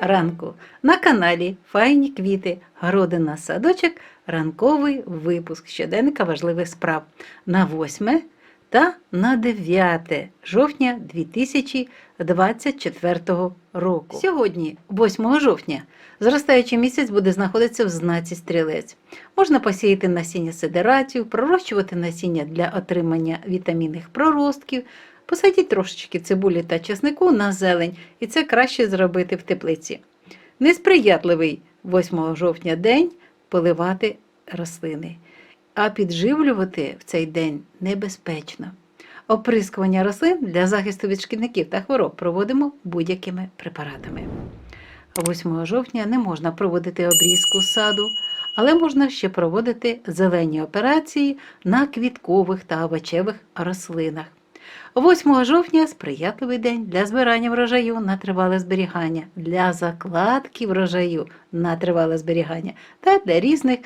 ранку. На каналі Файні квіти, городина садочок, ранковий випуск щоденника важливих справ. На 8 та на 9 жовтня 2024 року. Сьогодні, 8 жовтня, зростаючий місяць буде знаходитися в знаці стрілець. Можна посіяти насіння сидератів, пророщувати насіння для отримання вітамінних проростків, посадіть трошечки цибулі та чеснику на зелень, і це краще зробити в теплиці. Несприятливий 8 жовтня день поливати рослини, а підживлювати в цей день небезпечно. Оприскування рослин для захисту від шкідників та хвороб проводимо будь-якими препаратами. 8 жовтня не можна проводити обрізку саду, але можна ще проводити зелені операції на квіткових та овочевих рослинах. 8 жовтня сприятливий день для збирання врожаю на тривале зберігання, для закладки врожаю на тривале зберігання та для різних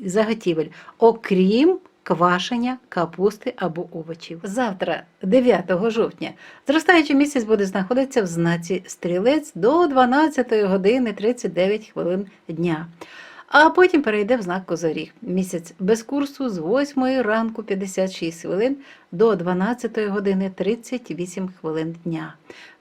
заготівель, окрім квашення капусти або овочів. Завтра, 9 жовтня, зростаючий місяць буде знаходитися в знаці стрілець до 12 години 39 хвилин дня. А потім перейде в знак Козоріг. Місяць без курсу з 8 ранку 56 хвилин до 12 години 38 хвилин дня.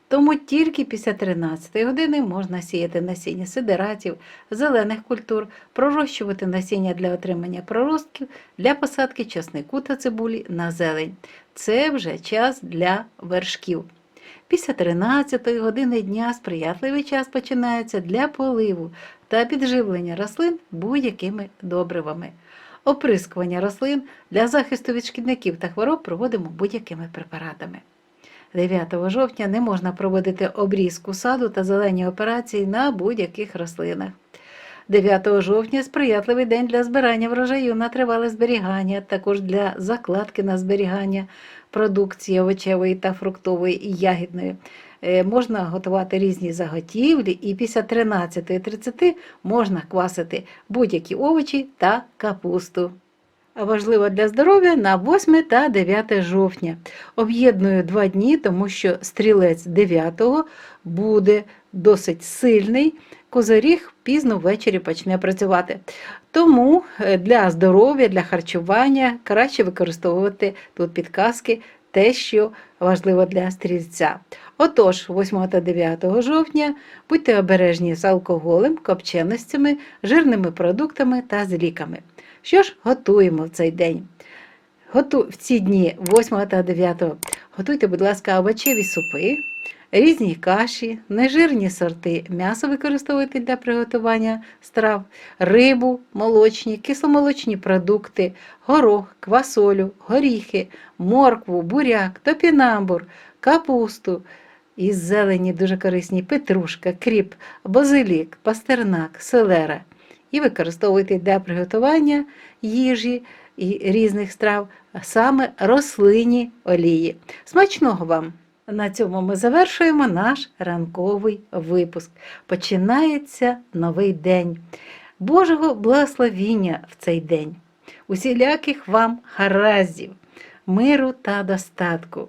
Тому тільки після 13 години можна сіяти насіння сидератів, зелених культур, пророщувати насіння для отримання проростків, для посадки часнику та цибулі на зелень. Це вже час для вершків. Після 13 години дня сприятливий час починається для поливу та підживлення рослин будь-якими добривами. Оприскування рослин для захисту від шкідників та хвороб проводимо будь-якими препаратами. 9 жовтня не можна проводити обрізку саду та зелені операції на будь-яких рослинах. 9 жовтня сприятливий день для збирання врожаю на тривале зберігання, також для закладки на зберігання продукції овочевої та фруктової і ягідної. Е, Можна готувати різні заготівлі, і після 13.30 можна квасити будь-які овочі та капусту. Важливо для здоров'я на 8 та 9 жовтня. Об'єдную два дні, тому що стрілець 9 буде досить сильний. Козоріг пізно ввечері почне працювати. Тому е, для здоров'я, для харчування краще використовувати тут підказки, те, що важливо для стрільця. Отож, 8 та 9 жовтня будьте обережні з алкоголем, копченостями, жирними продуктами та з ліками. Що ж готуємо в цей день? Готу... В ці дні 8 та 9 готуйте, будь ласка, овочеві супи, різні каші, нежирні сорти м'яса використовуйте для приготування страв, рибу, молочні, кисломолочні продукти, горох, квасолю, горіхи, моркву, буряк, топінамбур, капусту. Із зелені дуже корисні петрушка, кріп, базилік, пастернак, селера. І використовуйте для приготування їжі і різних страв а саме рослинні олії. Смачного вам! На цьому ми завершуємо наш ранковий випуск. Починається новий день. Божого благословіння в цей день, усіляких вам гараздів, миру та достатку.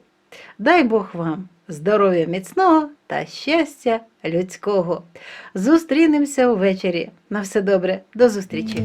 Дай Бог вам здоров'я міцного та щастя людського. Зустрінемося увечері. На все добре, до зустрічі!